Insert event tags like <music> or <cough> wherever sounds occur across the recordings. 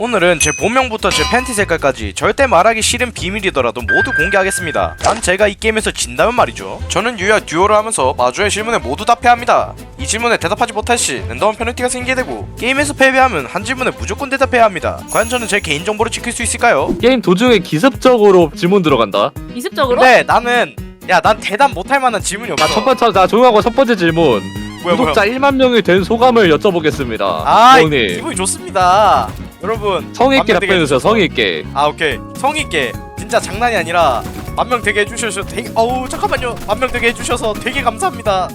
오늘은 제 본명부터 제 팬티 색깔까지 절대 말하기 싫은 비밀이더라도 모두 공개하겠습니다. 단 제가 이 게임에서 진다면 말이죠. 저는 유야 듀오를 하면서 마주의 질문에 모두 답해야 합니다. 이 질문에 대답하지 못할 시 랜덤 페널티가 생기게 되고 게임에서 패배하면 한 질문에 무조건 대답해야 합니다. 과연 저는 제 개인 정보를 지킬 수 있을까요? 게임 도중에 기습적으로 질문 들어간다. 기습적으로? 근데 나는 야 난 대답 못할 만한 질문이 없어. 자, 첫 번째, 자, 조용하고 첫 번째 질문. 뭐야 뭐야. 구독자 1만 명이 된 소감을 여쭤보겠습니다. 아 형님. 기분이 좋습니다. 여러분 성의 있게 답변해 주세요, 해주셔서. 성의 있게. 아 오케이 성의 있게 진짜 장난이 아니라 만명 되게 해주셔서 되게 어우 잠깐만요 만명 되게 해주셔서 되게 감사합니다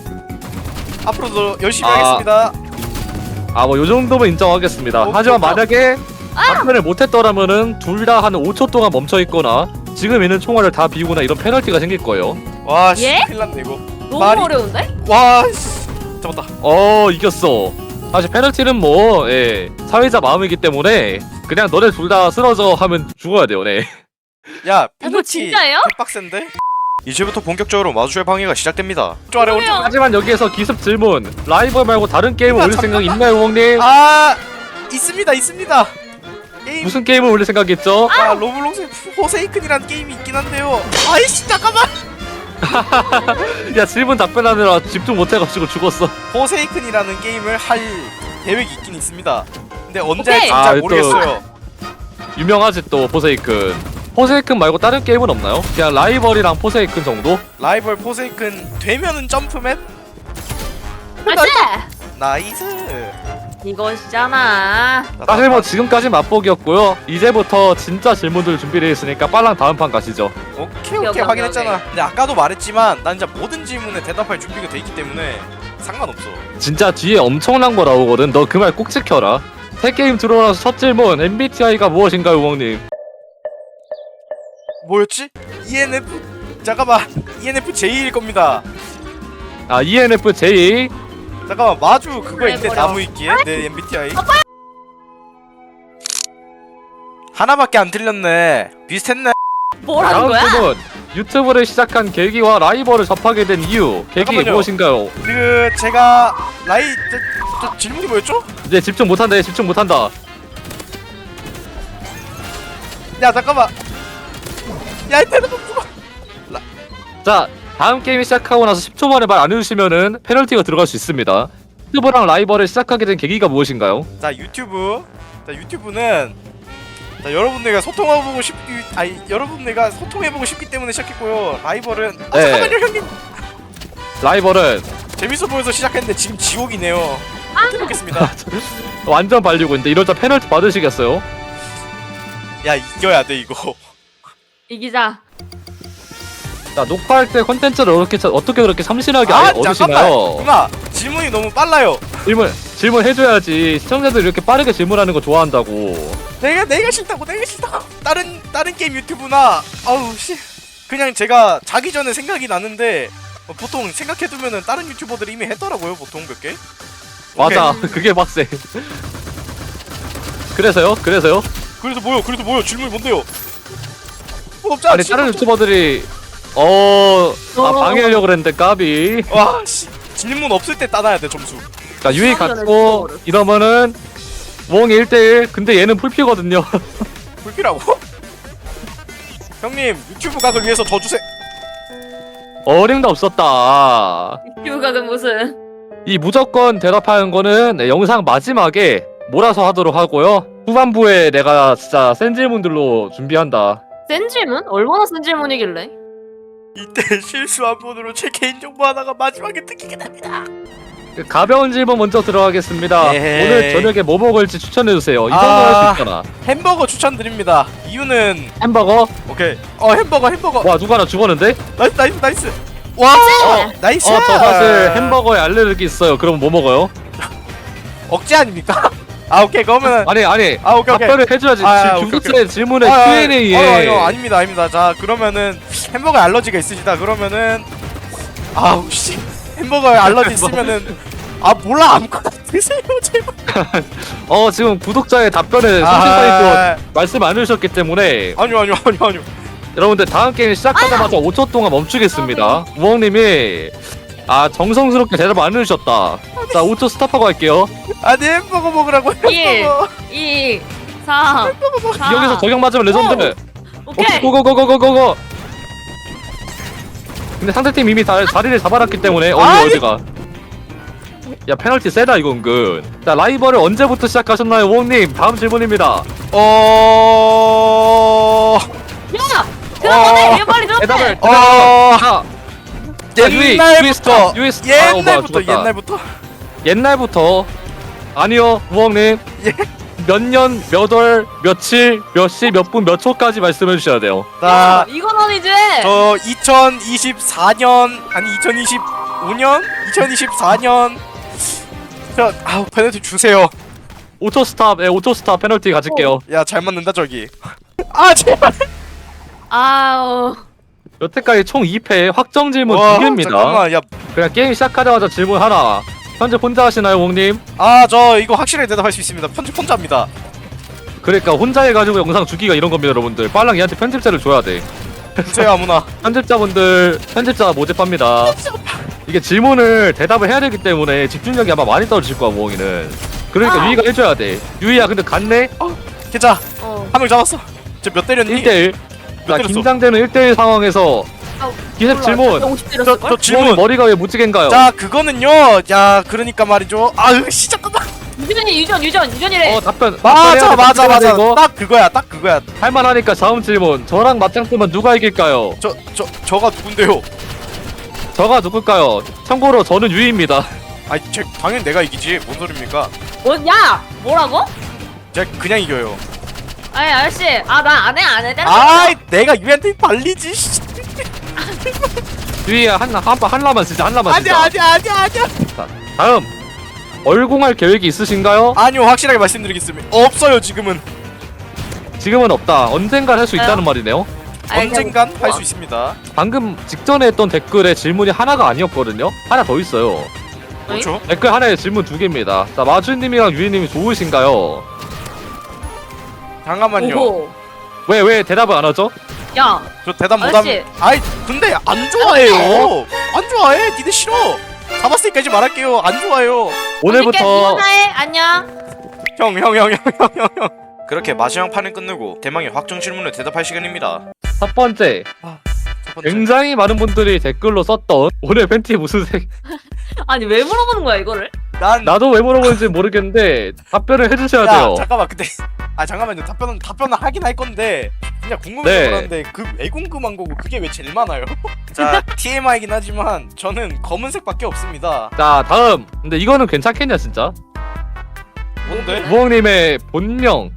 앞으로도 열심히 아. 하겠습니다 아, 뭐, 요 정도면 인정하겠습니다. 어, 하지만. 만약에 답변을 못했더라면은 둘 다 한 5초 동안 멈춰 있거나 지금 있는 총알을 다 비우거나 이런 페널티가 생길 거예요. 와씨 예? 큰일 났네 이거 너무 말이- 어려운데? 와씨 잡았다 어, 이겼어. 사실 페널티는 뭐, 예, 사회자 마음이기 때문에 그냥 너네 둘 다 쓰러져 하면 죽어야 돼요, 네. <laughs> 야 이거 페널티 진짜예요? 빡센데 이제부터 본격적으로 마주의 방해가 시작됩니다 쪽 아래 오른쪽 그래요. 하지만 여기에서 기습 질문. 라이벌 말고 다른 게임을 야, 올릴 생각. 있나요, 형님? 아 있습니다 있습니다 게임 무슨 게임을 올릴 생각 있죠? 아 로블록스에 호세이큰이라는 게임이 있긴 한데요 아이씨 잠깐만 <laughs> 야 질문 답변하느라 집중 못해가지고 죽었어. 호세이큰이라는 게임을 할 계획이 있긴 있습니다. 근데 언제 오케이. 할지 아, 잘 또- 모르겠어요. 유명하지 또 포세이큰. 포세이큰 말고 다른 게임은 없나요? 그냥 라이벌이랑 포세이큰 정도? 라이벌 포세이큰 되면은 점프맨 맞지? 나이스. 이것이잖아. 사실 뭐 지금까지 맛보기였고요. 이제부터 진짜 질문들 준비되어 있으니까 빨랑 다음 판 가시죠. 오케이 오케이, 오케이 오케이, 확인했잖아. 근데 아까도 말했지만 난 진짜 모든 질문에 대답할 준비가 돼 있기 때문에 상관없어. 진짜 뒤에 엄청난 거 나오거든. 너 그 말 꼭 지켜라. 새 게임 들어와서 첫 질문 MBTI가 무엇인가요, 우엉님? 뭐였지? ENF 잠깐만 ENFJ일 겁니다. 아 ENFJ. 잠깐만 마주 그거 그래, 있네 버려. 나무 있기에 내 MBTI. 하나밖에 안 틀렸네. 비슷했네. 뭐라는 다음 거야? 질문. 유튜브를 시작한 계기와 라이벌을 접하게 된 이유. 계기 잠깐만요. 무엇인가요? 그 제가 라이 저, 저 질문이 뭐였죠? 이제 집중 못한다. 얘 집중 못한다. 야 잠깐만. 야이 대답 죽어. 자, 다음 게임이 시작하고 나서 10초 만에 말 안 해주시면은 페널티가 들어갈 수 있습니다. 유튜브랑 라이벌을 시작하게 된 계기가 무엇인가요? 자 유튜브. 자 유튜브는 자 여러분들과 소통해보고 싶 아니 여러분들과 소통해보고 싶기 때문에 시작했고요. 라이벌은 아, 네. 잠깐만요 형님. 라이벌은 재밌어 보여서 시작했는데 지금 지옥이네요. 어떻게 보겠습니다. <laughs> 완전 발리고 있는데 때 페널티 받으시겠어요? 야 이겨야 돼 이거. 이기자. 자, 녹화할 때 컨텐츠를 어떻게 차- 어떻게 그렇게 참신하게 아, 얻으시나요? 누나 질문이 너무 빨라요. 질문 질문 해줘야지. 시청자들 이렇게 빠르게 질문하는 거 좋아한다고. 내가 내가 싫다고 내가 싫다고. 다른 다른 게임 유튜브나 아우 씨 그냥 제가 자기 전에 생각이 나는데 어, 보통 생각해두면은 다른 유튜버들이 이미 했더라고요 보통 몇 개. 맞아, <laughs> 그게 빡세. 그래서요? 그래서요? 그래서 뭐요? 그래서 뭐요? 질문이 뭔데요? 뭐 없잖아. 아니 다른 유튜버들이 어, 아 어. 방해하려고 그랬는데 까비. 와 씨. 질문 없을 때 따놔야 돼 점수. 자 유이 갖고. 이러면은 몽 1대1 근데 얘는 풀피거든요 <laughs> 불피라고? 형님 유튜브 각을 위해서 저 주세요. 어림도 없었다 유각은 무슨? 이 무조건 대답하는 거는 네, 영상 마지막에 몰아서 하도록 하고요 후반부에 내가 진짜 센 질문들로 준비한다 센 질문? 얼마나 센 질문이길래? 이때 <laughs> 실수 한 번으로 제 개인정보 하나가 마지막에 뜯기게 됩니다. 그 가벼운 질문 먼저 들어가겠습니다 에헤이. 오늘 저녁에 뭐 먹을지 추천해주세요 이 정도 아. 할 수 있잖아 햄버거 추천드립니다. 이유는 햄버거? 오케이. 어 햄버거 햄버거. 와 누가 나 죽었는데? 나이스 나이스 나이스. 와 어. 나이스. 어 저 사실 햄버거에 알레르기 있어요 그럼 뭐 먹어요? <laughs> 억지 아닙니까? 아 오케이. 그러면 아니 아니. 아 오케이 오케이. 답변을 해줘야지. 아, 지금 오케이, 중국제 질문에 아, 아, Q&A에. 어, 아니, 아닙니다 아닙니다. 자 그러면은 햄버거 알러지가 있으시다. 그러면은 아우 씨. 햄버거에 알러지 있으면은 아 몰라. 아무거나 드세요 제발. <laughs> 어 지금 구독자의 답변에 성실성있고 말씀 안 해주셨기 때문에. 아니요 아니요 아니요 아니요. 여러분들 다음 게임 시작하자마자 5초 동안 멈추겠습니다. 우엉님이 아 정성스럽게 대답 안 해주셨다 자 5초 스탑하고 할게요 아니 햄버거 먹으라고 예. 햄버거. 2, 3 4 여기서 저격 맞으면 레전드. 오케이 고고고고고고고. 근데 상대팀 이미 다 자리를 잡아놨기 때문에 어디! 어디가. 야 페널티 세다 이거 은근. 자 라이벌을 언제부터 시작하셨나요, 우홍님? 다음 질문입니다. 어... 야 들어가네 얘 빨리 대답을 들어가네 어... 자, 옛날부터 스톱, 유이 스톱. 아, 옛날부터. 옛날부터 옛날부터 아니요 우홍님 예? 몇 년, 몇 월, 며칠, 몇 시, 몇 분, 몇 초까지 말씀해 주셔야 돼요. 나 이건 아니지 저 2024년 아니 2025년 2024년 저 아우 페널티 주세요 5초 스탑, 예, 5초 스탑 페널티 가질게요. 야 잘 맞는다 저기 <laughs> 아 제발 아우 여태까지 총 2패 확정 질문 와, 2개입니다. 잠깐만 그냥 게임 시작하자마자 질문 하나. 현재 혼자 하시나요, 우홍님? 야아저 이거 확실하게 대답할 수 있습니다 편집 혼자 합니다 그러니까 혼자 해가지고 영상 주기가 이런 겁니다, 여러분들. 빨랑 얘한테 편집자를 줘야 돼. 주세요 아무나 <laughs> 편집자분들 편집자 모집합니다. 이게 질문을 대답을 해야 되기 때문에 집중력이 아마 많이 떨어질 거야, 우홍이는. 그러니까 아. 유이가 해줘야 돼. 유이야, 근데 갔네? 괜찮아 어 한 명 잡았어 저몇 때렸니? 1대1. 자, 때렸어? 긴장되는 1대1 상황에서 아우, 기습. 질문. 50 저, 때렸을걸? 저 질문 머리가 왜 무지개인가요? 자 그거는요 야 그러니까 말이죠 아으 진짜 잠깐만 유전이 유전 유전 유전이래 어, 답변. 맞아 답변해야 돼, 맞아 답변해야 돼, 맞아 이거. 딱 그거야 딱 그거야 할만하니까 다음 질문. 저랑 맞짱 뜨면 누가 이길까요? 저 저 저가 누군데요 저가 누굴까요? 참고로 저는 유이입니다. 아니 제 당연히 내가 이기지 뭔 소리입니까 뭐, 야 뭐라고? 제가 그냥 이겨요 아이 아저씨 아 나 안 해 안해 때려 아이 내가 유한테 발리지 씨. 유이야 한한 한라만 진짜 한라만 아니야 진짜. 아니야 아니야 아니야 자, 다음. 얼공할 계획이 있으신가요? 아니요 확실하게 말씀드리겠습니다 없어요 지금은 지금은 없다. 언젠간 할수 있다는 말이네요. 언젠간 그냥 할수 있습니다 방금 직전에 했던 댓글에 질문이 하나가 아니었거든요. 하나 더 있어요. 그렇죠 댓글 하나에 질문 두 개입니다. 자, 마주님이랑 유이님이 좋으신가요? 잠깐만요. 오호. 왜 왜 대답을 안 하죠? 야 저 대답 아저씨. 못하면 아이 근데 안 좋아해요. 안 좋아해? 니네 싫어. 잡았으니까 이제 말할게요. 안 좋아해요. 오늘부터 해 안녕. 형 형 형 형 형 형 형. 그렇게 마지막 판을 끝내고 대망의 확정 질문에 대답할 시간입니다. 첫 번째. 첫 번째. 굉장히 많은 분들이 댓글로 썼던 오늘 팬티 무슨 색? <laughs> 아니 왜 물어보는 거야 이거를? 난 나도 왜 물어보는지 모르겠는데 답변을 해주셔야 야, 돼요. 잠깐만 근데 아 잠깐만요 답변은 답변은 하긴 할 건데 그냥 궁금해서 네. 그러는데 그 왜 궁금한 거고 그게 왜 제일 많아요? 자 TMI긴 하지만 저는 검은색밖에 없습니다 자 다음. 근데 이거는 괜찮겠냐 진짜? 뭔데? 무엉님의 본명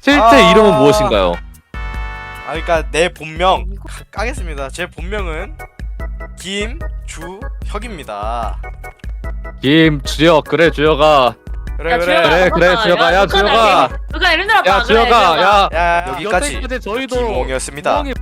실제 아. 이름은 무엇인가요? 아 그러니까 내 본명 까- 까겠습니다 제 본명은 김주혁입니다 김주혁 그래 주혁아. 그래 야, 그래 주혁아, 그래, 그래. 주혁아, 야, 주혁아. 북한 이름 들어봐 야 주혁아 야. 야 여기까지. 여태까지 저희도 김홍이었습니다. 무엉이